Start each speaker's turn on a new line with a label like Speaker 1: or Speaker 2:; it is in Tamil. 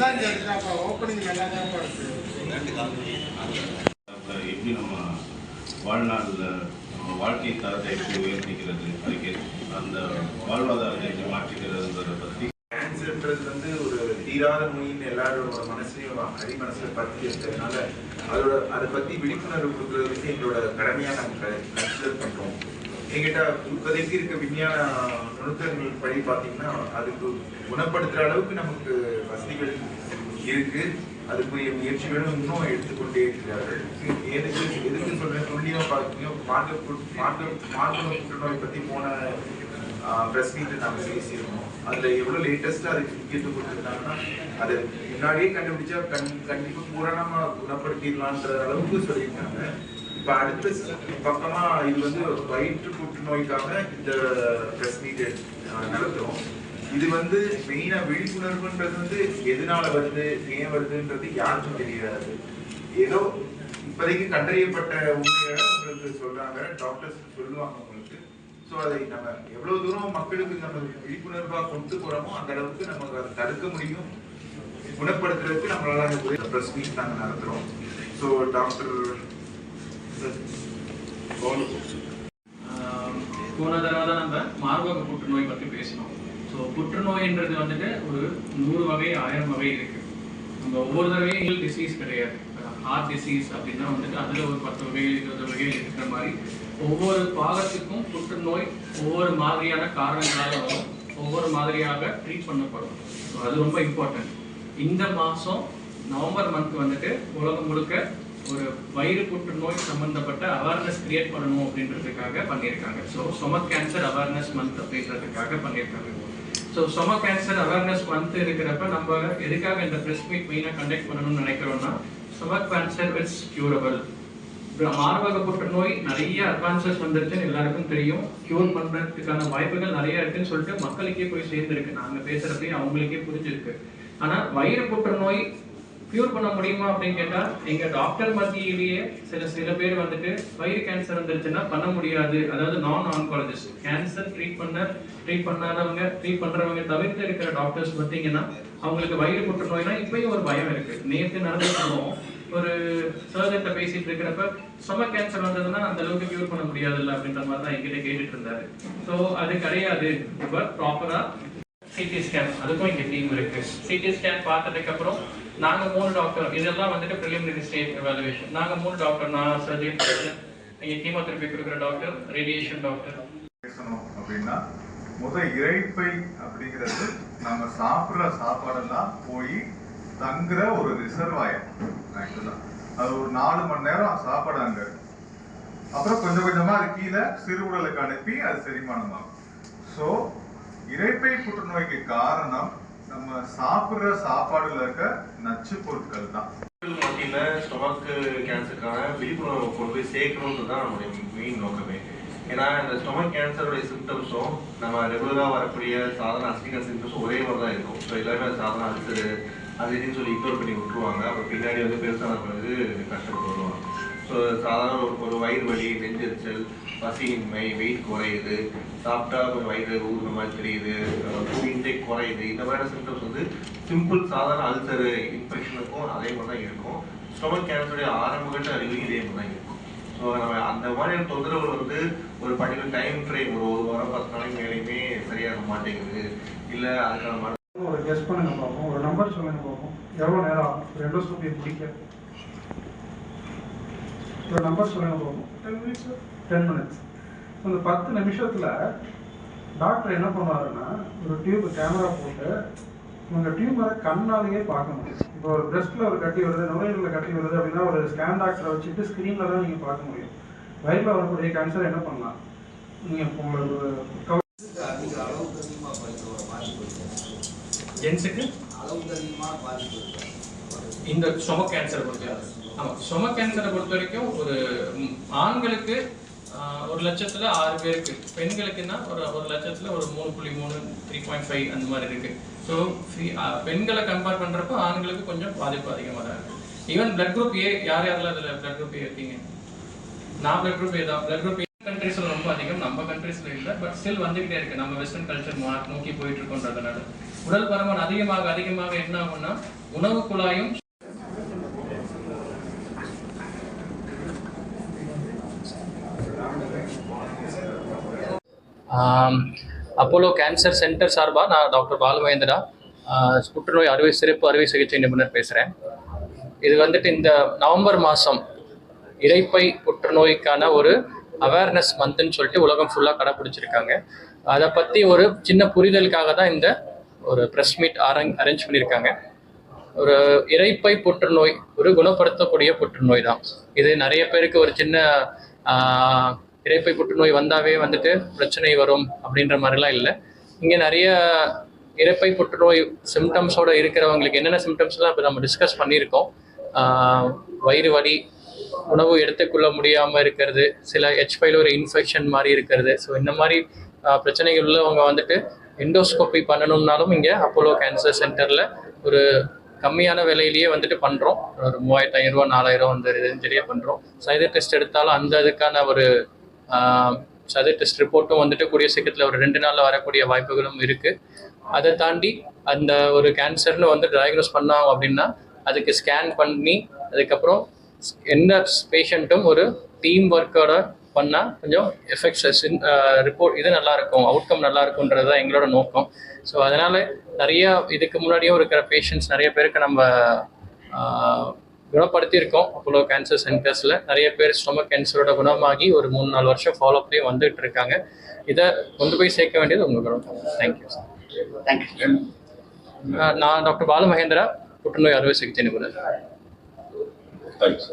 Speaker 1: எல்லாம் சரிதான்ப்பா ஓப்பனிங் நல்லா தான்ப்பா இருக்கு
Speaker 2: அப்ப எப்படி நம்ம வாழ்நாளில் நம்ம வாழ்க்கை தரத்தை எப்படி உயர்த்திக்கிறது அதுக்கு அந்த வாழ்வாதாரத்தை எப்படி மாற்றிக்கிறதுன்றதை பற்றி
Speaker 3: கேன்சர்ன்றது வந்து ஒரு தீராத நோயின்னு எல்லாரோட மனசுலையும் அடி மனசுல பத்தி இருக்கிறதுனால அதோட அதை பத்தி விழிப்புணர்வு கொடுக்கறது வந்து எங்களோட கடமையா நாங்க கன்சிடர் பண்றோம். எங்கிட்ட இப்போதைக்கு இருக்க விஞ்ஞான நுணுக்கங்கள் படி பார்த்தீங்கன்னா அதுக்கு குணப்படுத்துற அளவுக்கு நமக்கு வசதிகள் இருக்கு. அதுக்குரிய முயற்சிகளும் இன்னும் எடுத்துக்கொண்டே இருக்கிறார்கள். எதுக்கு எதுக்கு சொல்றேன்? துல்லியமா பார்த்தீங்கன்னா மார்க்க புற்று- மார்க்க மார்க்க புற்றுநோய் பத்தி போன ப்ரெஸ் மீட்டில் நாங்கள் பேசியிருக்கோம் அதில் எவ்வளோ லேட்டஸ்ட்டாக அதுக்கு முக்கியத்துவம் கொடுத்துருந்தாங்கன்னா அதை முன்னாடியே கண்டுபிடிச்சா கண் கண்டிப்பாக பூரணமாக குணப்படுத்திடலான்ற அளவுக்கு சொல்லியிருக்காங்க. இப்ப அடுத்த பக்கமா இது வந்து வயிற்று புற்றுநோய்க்காக இந்த ப்ரெஸ் மீட் நடத்துறோம். இது வந்து மெயினா விழிப்புணர்வுன்றது வந்து எதனால வருது ஏன் வருதுன்றது யாருக்கும் தெரியாது. ஏதோ இப்போதைக்கு கண்டறியப்பட்ட உண்மைகளை உங்களுக்கு சொல்றாங்க டாக்டர்ஸ் சொல்லுவாங்க உங்களுக்கு. ஸோ அதை நம்ம எவ்வளவு தூரம் மக்களுக்கு நம்ம விழிப்புணர்வா கொண்டு போறோமோ அந்த அளவுக்கு நம்ம அதை தடுக்க முடியும். குணப்படுத்துறதுக்கு நம்மளால ப்ரெஸ் மீட் நாங்கள் நடத்துறோம். ஸோ டாக்டர்
Speaker 4: போன தடவை தான் நம்ம மார்பக புற்றுநோய் பற்றி பேசினோம் ஸோ புற்றுநோய்ன்றது வந்துட்டு ஒரு நூறு வகை ஆயிரம் வகை இருக்கு நம்ம ஒவ்வொரு தடவையும் டிசீஸ் கிடையாது ஹார்ட் டிசீஸ் அப்படின்னா வந்துட்டு அதில் ஒரு பத்து வகைகள் இருபது வகைகள் இருக்கிற மாதிரி ஒவ்வொரு பாகத்துக்கும் புற்றுநோய் ஒவ்வொரு மாதிரியான காரணங்களால் வரும் ஒவ்வொரு மாதிரியாக ட்ரீட் பண்ணப்படும் ஸோ அது ரொம்ப இம்பார்ட்டன்ட் இந்த மாதம் நவம்பர் மந்த் வந்துட்டு உலகம் முழுக்க ஒரு வயிறு புற்றுநோய் சம்பந்தப்பட்ட அவேர்னஸ் கிரியேட் பண்ணணும் அப்படின்றதுக்காக பண்ணியிருக்காங்க. So stomach cancer awareness month அப்படின்றதுக்காக பண்ணியிருக்காங்க. So stomach cancer awareness month இருக்கிறப்ப நம்ம எதுக்காக இந்த ப்ரெஸ் மீட் மெயினாக கண்டக்ட் பண்ணணும்னு நினைக்கிறோம்னா ஸ்டொமக் கேன்சர் இட்ஸ் கியூரபிள் மார்பக புற்றுநோய் நிறைய அட்வான்சஸ் வந்துருச்சுன்னு எல்லாருக்கும் தெரியும். கியூர் பண்ணுறதுக்கான வாய்ப்புகள் நிறைய இருக்குன்னு சொல்லிட்டு மக்களுக்கே போய் சேர்ந்துருக்கு. நாங்கள் பேசுகிறப்பையும் அவங்களுக்கே புரிஞ்சிருக்கு. ஆனால் வயிறு புற்றுநோய் கியூர் பண்ண முடியுமா அப்படின்னு கேட்டால் எங்க டாக்டர் மத்தியிலேயே சில சில பேர் வந்துட்டு வயிறு கேன்சர் வந்துருச்சுன்னா பண்ண முடியாது. அதாவது நான் ஆன்காலஜிஸ்ட் கேன்சர் ட்ரீட் பண்ண ட்ரீட் பண்ணாதவங்க ட்ரீட் பண்றவங்க தவிர்த்து இருக்கிற டாக்டர்ஸ் பார்த்தீங்கன்னா அவங்களுக்கு வயிறு புற்றுநோய்னா இப்பயும் ஒரு பயம் இருக்கு. நேற்று நடந்த சம்பவம் ஒரு சர்ஜன்ட்ட பேசிட்டு இருக்கிறப்ப ஸ்டொமக் கேன்சர் வந்ததுன்னா அந்த அளவுக்கு கியூர் பண்ண முடியாதுல்ல அப்படின்ற மாதிரி தான் என்கிட்ட கேட்டுட்டு இருந்தாரு. ஸோ அது கிடையாது. பட் ப்ராப்பரா சிடி ஸ்கேன் அதுக்கும் இங்கே டீம் இருக்கு. சிடி ஸ்கேன் பார்த்ததுக்கப்புறம் நாங்கள் நாங்க மூணு டாக்டர் இதெல்லாம் வந்துட்டு ப்ரிலிமினரி ஸ்டேஜ் எவாலுவேஷன் நாங்க மூணு டாக்டர் நான் சர்ஜன் இங்க கீமோதெரபி கொடுக்குற டாக்டர் ரேடியேஷன் டாக்டர்
Speaker 5: பேசணும் அப்படின்னா முதல் இறைப்பை அப்படிங்கிறது நம்ம சாப்பிடுற சாப்பாடெல்லாம் போய் தங்குற ஒரு ரிசர்வாயர் ஆக்சுவலா அது ஒரு நாலு மணி நேரம் சாப்பாடு அங்கே. அப்புறம் கொஞ்சம் கொஞ்சமா அது கீழே சிறுகுடலுக்கு அனுப்பி அது செரிமானமாகும். ஸோ இரைப்பை புற்றுநோய்க்கு காரணம் நம்ம சாப்பிடுற சாப்பாடுல இருக்க நச்சு பொருட்கள் தான்.
Speaker 6: மக்கள் மத்தியில ஸ்டொமக்கு கேன்சருக்கான விழிப்புணர்வு கொண்டு போய் சேர்க்கணுன்றது தான் நம்மளுடைய மெயின் நோக்கமே. ஏன்னா இந்த ஸ்டொமக் கேன்சருடைய சிம்டம்ஸும் நம்ம ரெகுலராக வரக்கூடிய சாதாரண அஸ்டிகல் சிம்டம்ஸும் ஒரே மாதிரி தான் இருக்கும். ஸோ எல்லாமே சாதாரண அல்சரு அது இதுன்னு சொல்லி இக்னோர் பண்ணி விட்டுருவாங்க. அப்புறம் பின்னாடி வந்து பெருசான பிறகு கஷ்டப்பட்டு வருவாங்க. ஸோ சாதாரண ஒரு ஒரு வயிறு வலி நெஞ்செரிச்சல் பசியின்மை வெயிட் குறையுது சாப்பிட்டா கொஞ்சம் வயிறு ஊறுற மாதிரி தெரியுது இன்டேக் குறையுது இந்த மாதிரியான சிம்டம்ஸ் வந்து சிம்பிள் சாதாரண அல்சரு இன்ஃபெக்ஷனுக்கும் அதே மாதிரி தான் இருக்கும் ஸ்டொமக் கேன்சருடைய ஆரம்பகட்ட அறிகுறி இதே மாதிரி தான் இருக்கும். ஸோ நம்ம அந்த மாதிரியான தொந்தரவு வந்து ஒரு பர்டிகுலர் டைம் ஃப்ரேம் ஒரு ஒரு வாரம் பத்து நாளைக்கு மேலேயுமே சரியாக மாட்டேங்குது. இல்லை அதுக்கான மருந்து
Speaker 7: ஒரு கெஸ்ட் பண்ணுங்க பார்ப்போம் ஒரு நம்பர் சொல்லுங்க பார்ப்போம் எவ்வளோ நேரம் ஆகும்? ஒரு பிடிக்க ஒரு நம்பர் சொல்லுங்க பார்ப்போம் டென் மினிட்ஸ் டென் மினிட்ஸ் அந்த பத்து நிமிஷத்தில் டாக்டர் என்ன பண்ணுவாருன்னா ஒரு டியூப் கேமரா போட்டு உங்கள் டியூமரை கண்ணாலேயே பார்க்க முடியும். இப்போ ஒரு பிரஸ்ட்டில் ஒரு கட்டி வருது நுரையீரலில் கட்டி வருது அப்படின்னா ஒரு ஸ்கேன் டாக்டரை வச்சுட்டு ஸ்க்ரீனில் தான் நீங்கள் பார்க்க முடியும். வயிறில் வரக்கூடிய கேன்சர் என்ன பண்ணலாம்? நீங்கள் உங்களுக்கு
Speaker 8: அதிக அளவுக்கு அதிகமாக பாதிக்கிற பாதிப்பு
Speaker 4: ஜென்ஸுக்கு
Speaker 8: அளவுக்கு அதிகமாக பாதிப்பு
Speaker 4: இந்த ஸ்டொமக் கேன்சரை பொறுத்த ஆமா ஸ்டொமக் கேன்சரை பொறுத்த வரைக்கும் ஒரு ஆண்களுக்கு ஒரு லட்சத்துல ஆறு பேருக்கு பெண்களுக்குன்னா ஒரு ஒரு லட்சத்துல ஒரு மூணு புள்ளி மூணு த்ரீ பாயிண்ட் ஃபைவ் அந்த மாதிரி இருக்கு. ஸோ பெண்களை கம்பேர் பண்றப்போ ஆண்களுக்கு கொஞ்சம் பாதிப்பு அதிகமாக தான் இருக்கு. ஈவன் பிளட் குரூப் ஏ யார் யாரெல்லாம் அதில் பிளட் குரூப் ஏ இருக்கீங்க? நான் பிளட் குரூப் ஏ தான். பிளட் குரூப் கண்ட்ரீஸ்ல ரொம்ப அதிகம். நம்ம கண்ட்ரீஸ்ல இல்லை பட் ஸ்டில் வந்துகிட்டே இருக்கு. நம்ம வெஸ்டர்ன் கல்ச்சர் நோக்கி போயிட்டு இருக்கோன்றதுனால. உடல் பருமன் அதிகமாக அதிகமாக என்ன ஆகும்னா உணவு குழாயும் அப்போலோ கேன்சர் சென்டர் சார்பாக நான் டாக்டர் பாலுமகேந்திரா புற்றுநோய் அறுவை சிறப்பு அறுவை சிகிச்சை நிபுணர் பேசுகிறேன் இது வந்துட்டு இந்த நவம்பர் மாதம் இறைப்பை புற்றுநோய்க்கான ஒரு அவேர்னஸ் மந்த்னு சொல்லிட்டு உலகம் ஃபுல்லாக கடைப்பிடிச்சிருக்காங்க. அதை பற்றி ஒரு சின்ன புரிதலுக்காக தான் இந்த ஒரு ப்ரெஸ் மீட் அரேஞ்ச் அரேஞ்ச் பண்ணியிருக்காங்க. ஒரு இறைப்பை புற்றுநோய் ஒரு குணப்படுத்தக்கூடிய புற்றுநோய் தான். இது நிறைய பேருக்கு ஒரு சின்ன இறைப்பை இரைப்பை புற்றுநோய் வந்தாவே வந்துட்டு பிரச்சனை வரும் அப்படின்ற மாதிரிலாம் இல்லை. இங்கே நிறைய இறப்பை புற்றுநோய் சிம்டம்ஸோட இருக்கிறவங்களுக்கு என்னென்ன சிம்டம்ஸ்லாம் இப்போ நம்ம டிஸ்கஸ் பண்ணியிருக்கோம். வயிறு வலி உணவு எடுத்துக்கொள்ள முடியாமல் இருக்கிறது சில ஹெச் ஒரு இன்ஃபெக்ஷன் மாதிரி இருக்கிறது. ஸோ இந்த மாதிரி பிரச்சனைகள் உள்ளவங்க வந்துட்டு எண்டோஸ்கோப்பி பண்ணணும்னாலும் இங்கே அப்போலோ கேன்சர் சென்டரில் ஒரு கம்மியான விலையிலேயே வந்துட்டு பண்ணுறோம் ஒரு மூவாயிரத்து ஐநூறுரூவா நாலாயிரம் அந்த ரேஞ்சிலேயே பண்ணுறோம் சைடு டெஸ்ட் எடுத்தாலும் அந்த இதுக்கான ஒரு சைடு டெஸ்ட் ரிப்போர்ட்டும் வந்துட்டு கூடிய சீக்கிரத்தில் ஒரு ரெண்டு நாளில் வரக்கூடிய வாய்ப்புகளும் இருக்குது அதை தாண்டி அந்த ஒரு கேன்சர்னு வந்து டயக்னோஸ் பண்ணாங்க அப்படின்னா அதுக்கு ஸ்கேன் பண்ணி அதுக்கப்புறம் எந்த பேஷண்ட்டும் ஒரு டீம் ஒர்க்கோட பண்ணால் கொஞ்சம் எஃபெக்ட்ஸ் ரிப்போர்ட் இது நல்லாயிருக்கும் அவுட்கம் நல்லா தான் எங்களோட நோக்கம். ஸோ அதனால் நிறையா இதுக்கு முன்னாடியும் இருக்கிற பேஷண்ட்ஸ் நிறைய பேருக்கு நம்ம குணப்படுத்தியிருக்கோம். அப்போலோ கேன்சர் சென்டர்ஸில் நிறைய பேர் ஸ்டொமக் கேன்சரோட குணமாகி ஒரு மூணு நாலு வருஷம் ஃபாலோப்லேயே வந்துட்டு இருக்காங்க. இதை கொண்டு போய் சேர்க்க வேண்டியது உங்களோட தேங்க்யூ சார் நான் டாக்டர் பாலு மகேந்திரா புற்றுநோய் அறுவை சிகிச்சை நிபுணர்.
Speaker 2: தேங்க்ஸ்